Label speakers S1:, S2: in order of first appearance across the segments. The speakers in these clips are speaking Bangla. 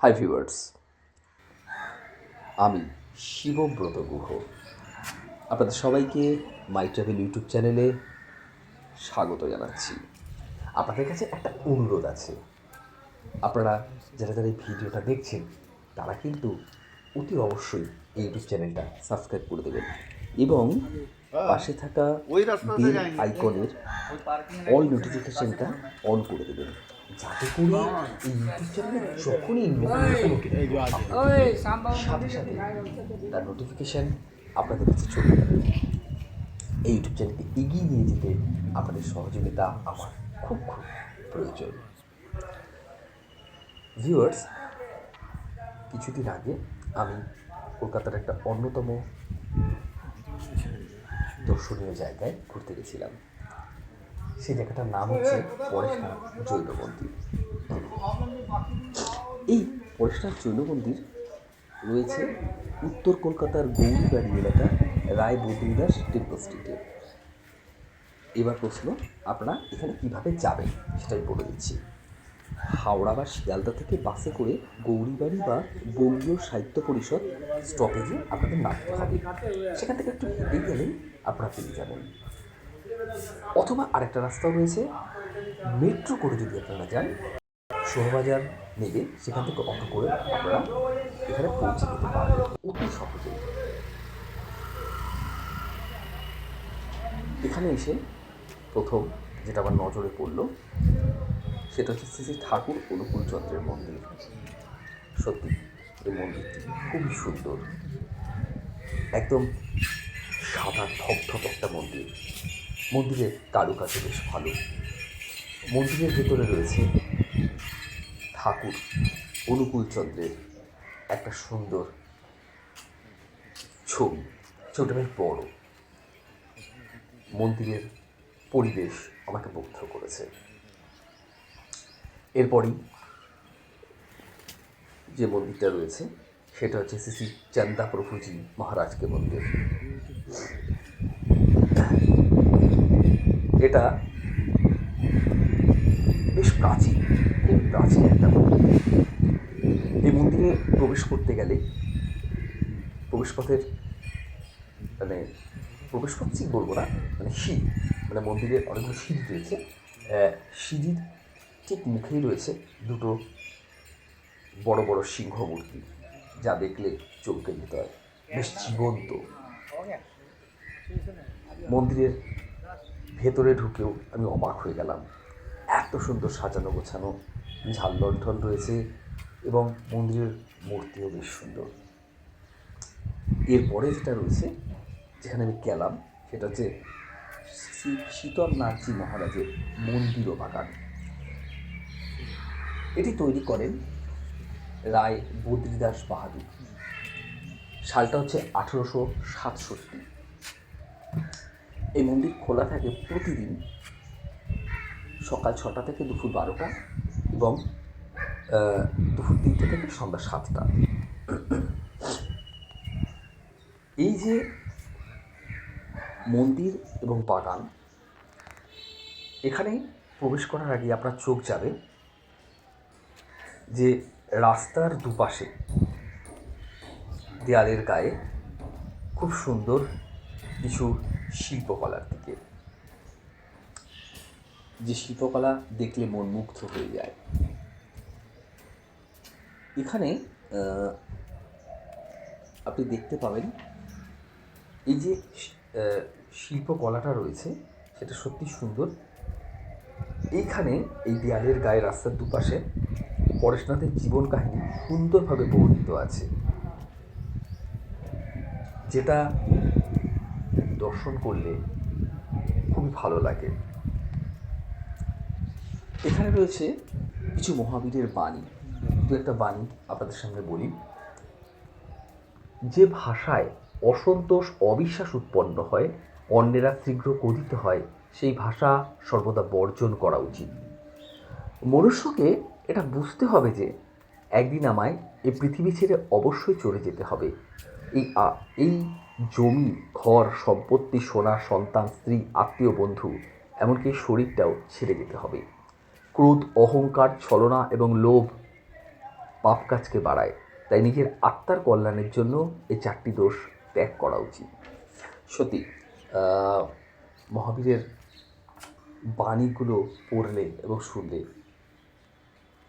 S1: হাই ভিউয়ার্স আমি শিবব্রত গুহ। আপনাদের সবাইকে মাই ট্রাভেল ইউটিউব চ্যানেলে স্বাগত জানাচ্ছি। আপনাদের কাছে একটা অনুরোধ আছে। আপনারা যারা যারা এই ভিডিওটা দেখছেন তারা কিন্তু অতি অবশ্যই এই ইউটিউব চ্যানেলটা সাবস্ক্রাইব করে দেবেন এবং পাশে থাকা বেল আইকনের অল নোটিফিকেশনটা অন করে দেবেন। যাতে করে ইউটিউব চ্যানেলে যখনই নতুন কোনো সাথে সাথে তার নোটিফিকেশন আপনাদের কাছে চলে যাবে। এই ইউটিউব চ্যানেলকে এগিয়ে নিয়ে যেতে আপনাদের সহযোগিতা আমার খুব খুব প্রয়োজন। ভিউয়ার্স কিছুদিন আগে আমি কলকাতার একটা অন্যতম দর্শনীয় জায়গায় ঘুরতে গেছিলাম। সেই জায়গাটার নাম হচ্ছে পরেশনাথ জৈন মন্দির এই পরেশনাথ জৈন মন্দির রয়েছে উত্তর কলকাতার গৌরীবাড়ি এলাকার রায় বদ্রীদাস টেম্পল স্ট্রিটে এবার প্রশ্ন, আপনারা এখানে কীভাবে যাবেন সেটাই বলে দিচ্ছি। হাওড়া বা শিয়ালদা থেকে বাসে করে গৌরীবাড়ি বা বঙ্গীয় সাহিত্য পরিষদ স্টপেজে আপনাদের নামতে হবে। সেখান থেকে একটু হেঁটে গেলেই আপনারা পেয়ে যাবেন। অথবা আরেকটা রাস্তাও রয়েছে। মেট্রো করে যদি আপনারা যান, শোভাবাজার নেবে, সেখান থেকে অটো করে আপনারা এখানে পৌঁছে যেতে পারবেন। অতি সহজে। এখানে এসে প্রথম যেটা আমার নজরে পড়ল, সেটা হচ্ছে শ্রী ঠাকুর অনুকূল চন্দ্রের মন্দির। সত্যি, এই মন্দিরটি খুবই সুন্দর। একদম সাদা, ধপধপ একটা মন্দির। মন্দিরের কারুকাজ বেশ ভালো। মন্দিরের ভেতরে রয়েছে ঠাকুর, অনুকূল চন্দ্রের একটা সুন্দর ছবি। ছবিটা বেশ বড়। মন্দিরের পরিবেশ আমাকে মুগ্ধ করেছে। এরপরই যে মন্দিরটা রয়েছে, সেটা হচ্ছে শ্রী শ্রী চন্দা প্রভুজি মহারাজকে মন্দির। এটা বেশ প্রাচীন, খুব প্রাচীন একটা মন্দির। এই মন্দিরে প্রবেশ করতে গেলে প্রবেশপথের মানে প্রবেশপথ ঠিক বলব না মানে সিঁড়ি মানে মন্দিরের অনেকগুলো সিঁড়ি রয়েছে। সিঁড়ির ঠিক মুখেই রয়েছে দুটো বড় বড় সিংহ মূর্তি যা দেখলে চমকে যেতে হয়। বেশ জীবন্ত। মন্দিরের ভেতরে ঢুকেও আমি অবাক হয়ে গেলাম। এত সুন্দর সাজানো গোছানো, ঝাল লণ্ঠন রয়েছে এবং মন্দিরের মূর্তিও বেশ সুন্দর। এরপরে যেটা রয়েছে, যেখানে আমি গেলাম, সেটা হচ্ছে শ্রী শীতল নাথজি মহারাজের মন্দির ও বাগান। এটি তৈরি করেন রায় বদ্রীদাস বাহাদুর। সালটা হচ্ছে আঠেরোশো সাতষট্টি। এই মন্দির খোলা থাকে প্রতিদিন সকাল ছটা থেকে দুপুর বারোটা এবং দুপুর তিনটে থেকে সন্ধ্যা সাতটা। এই যে মন্দির এবং বাগান এখানে প্রবেশ করার আগে আপনার চোখ যাবে যে রাস্তার দুপাশে দেয়ালের গায়ে খুব সুন্দর কিছু শিল্পকলার দিকে। যে শিল্পকলা দেখলে মন মুগ্ধ হয়ে যায়। এখানে আপনি দেখতে পাবেন এই যে শিল্পকলাটা রয়েছে, সেটা সত্যি সুন্দর। এইখানে এই দেয়ালের গায়ে রাস্তার দুপাশে পরেশনাথের জীবন কাহিনী সুন্দরভাবে বর্ণিত আছে। যেটা দর্শন করলে খুবই ভালো লাগে। এখানে রয়েছে কিছু মহাবীরের বাণী। দু একটা বাণী আপনাদের সামনে বলি। যে ভাষায় অসন্তোষ, অবিশ্বাস উৎপন্ন হয়, অন্যেরা শীঘ্র কথিত হয়, সেই ভাষা সর্বদা বর্জন করা উচিত। মনুষ্যকে এটা বুঝতে হবে যে একদিন আমায় এই পৃথিবী ছেড়ে অবশ্যই চলে যেতে হবে। এই এই জমি, ঘর, সম্পত্তি, সোনা, সন্তান, স্ত্রী, আত্মীয়, বন্ধু, এমনকি শরীরটাও ছেড়ে যেতে হবে। ক্রোধ, অহংকার, ছলনা এবং লোভ পাপ কাজকে বাড়ায়। তাই নিজের আত্মার কল্যাণের জন্য এই চারটি দোষ ত্যাগ করা উচিত। সত্যি মহাবীরের বাণীগুলো পড়লে এবং শুনলে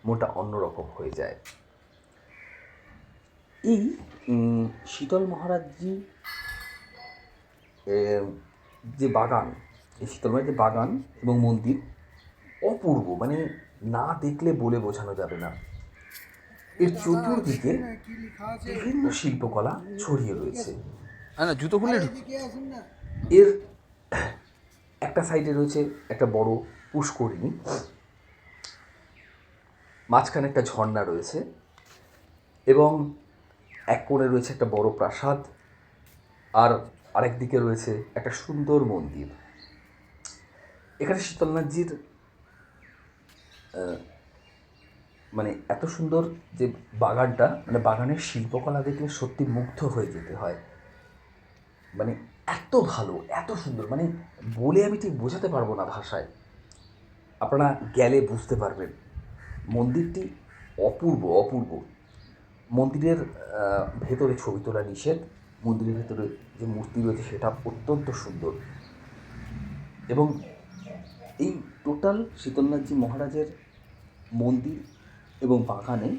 S1: মোটা অন্যরকম হয়ে যায়। এই শীতল মহারাজজি যে বাগান এই শীতল যে বাগান এবং মন্দির অপূর্ব মানে না দেখলে বলে বোঝানো যাবে না। এর চতুর্দিকে বিভিন্ন শিল্পকলা ছড়িয়ে রয়েছে।
S2: না জুতো ঢুক।
S1: এর একটা সাইডে রয়েছে একটা বড় পুষ্করিণী। মাঝখানে একটা ঝর্ণা রয়েছে এবং এক কোণে রয়েছে একটা বড় প্রাসাদ। আর আরেক দিকে রয়েছে একটা সুন্দর মন্দির। এখানে শীতলনাথজির মানে এত সুন্দর যে বাগানটা মানে বাগানের শিল্পকলা দেখলে সত্যি মুগ্ধ হয়ে যেতে হয়। মানে এত ভালো, এত সুন্দর মানে বলে আমি ঠিক বোঝাতে পারব না ভাষায়। আপনারা গেলে বুঝতে পারবেন। মন্দিরটি অপূর্ব অপূর্ব। মন্দিরের ভেতরে ছবি তোলা নিষেধ। মন্দিরের ভেতরে যে মূর্তি রয়েছে সেটা অত্যন্ত সুন্দর। এবং এই টোটাল শীতলনাথজি মহারাজের মন্দির এবং বাগানে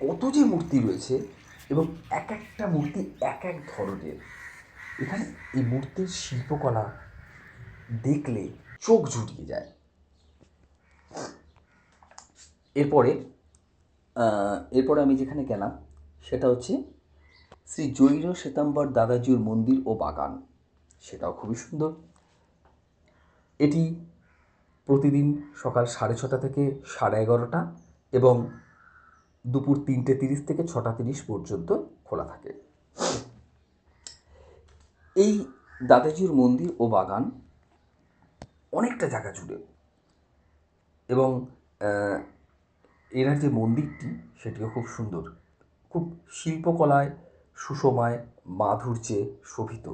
S1: কত যে মূর্তি রয়েছে এবং এক একটা মূর্তি এক এক ধরনের। এখানে এই মূর্তির শিল্পকলা দেখলে চোখ জুড়িয়ে যায়। এরপরে এরপরে আমি যেখানে গেলাম সেটা হচ্ছে শ্রী জৈন শ্বেতাম্বর দাদাজির মন্দির ও বাগান। সেটাও খুবই সুন্দর। এটি প্রতিদিন সকাল সাড়ে ছটা থেকে সাড়ে এগারোটা এবং দুপুর তিনটে তিরিশ থেকে ছটা তিরিশ পর্যন্ত খোলা থাকে। এই দাদাজির মন্দির ও বাগান অনেকটা জায়গা জুড়ে এবং এনার যে মন্দিরটি, সেটিও খুব সুন্দর। খুব শিল্পকলায় সুষমায় মাধুর্যে শোভিত।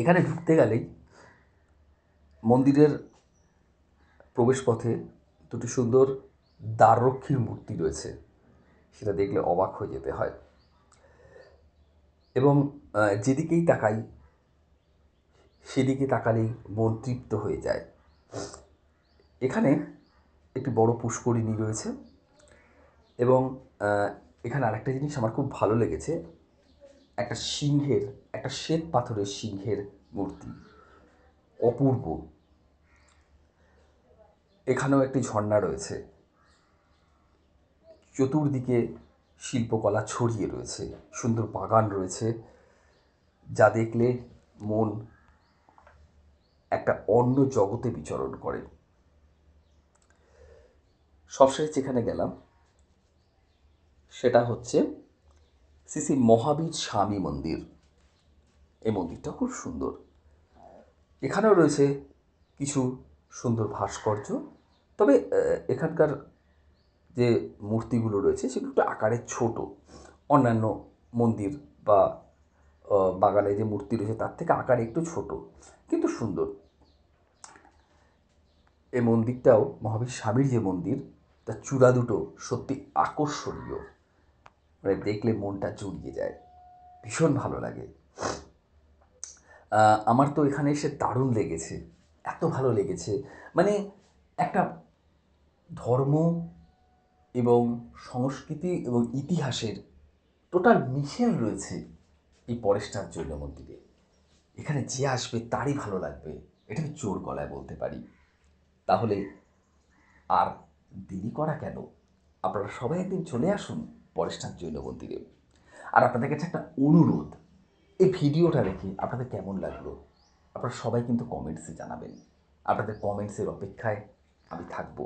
S1: এখানে ঢুকতে গেলেই মন্দিরের প্রবেশপথে দুটি সুন্দর দ্বাররক্ষীর মূর্তি রয়েছে। সেটা দেখলে অবাক হয়ে যেতে হয়। এবং যেদিকেই তাকাই, সেদিকে তাকালেই মন তৃপ্ত হয়ে যায়। এখানে একটি বড় পুষ্করিণী রয়েছে এবং এখানে আরেকটা জিনিস আমার খুব ভালো লেগেছে, একটা সিংহের, একটা শ্বেত পাথরের সিংহের মূর্তি, অপূর্ব। এখানেও একটি ঝর্ণা রয়েছে। চতুর্দিকে শিল্পকলা ছড়িয়ে রয়েছে, সুন্দর বাগান রয়েছে, যা দেখলে মন একটা অন্য জগতে বিচরণ করে। সবশেষে যেখানে গেলাম সেটা হচ্ছে শ্রী মহাবীর স্বামী মন্দির। এই মন্দিরটা খুব সুন্দর। এখানেও রয়েছে কিছু সুন্দর ভাস্কর্য। তবে এখানকার যে মূর্তিগুলো রয়েছে সেগুলো একটু আকারে ছোট। অন্যান্য মন্দির বা বাগানে যে মূর্তি রয়েছে তার থেকে আকারে একটু ছোট, কিন্তু সুন্দর। এই মন্দিরটাও মহাবীর স্বামীর যে মন্দির, তার চূড়া দুটো সত্যি আকর্ষণীয়। মানে দেখলে মনটা জুড়িয়ে যায়। ভীষণ ভালো লাগে। আমার তো এখানে এসে দারুণ লেগেছে। এত ভালো লেগেছে। মানে একটা ধর্ম এবং সংস্কৃতি এবং ইতিহাসের টোটাল মিশেল রয়েছে এই পরেশটার জন্য মন্দিরে। এখানে যে আসবে তারই ভালো লাগবে। এটা আমি জোর গলায় বলতে পারি। তাহলে আর দেরি করা কেন? আপনারা সবাই একদিন চলে আসুন। পরেশনাথ জৈন মন্দিরে আর আপনাদের কাছে একটা অনুরোধ, এই ভিডিওটা দেখে আপনাদের কেমন লাগল? আপনারা সবাই কিন্তু কমেন্টসে জানাবেন। আপনাদের কমেন্টসের অপেক্ষায় আমি থাকব।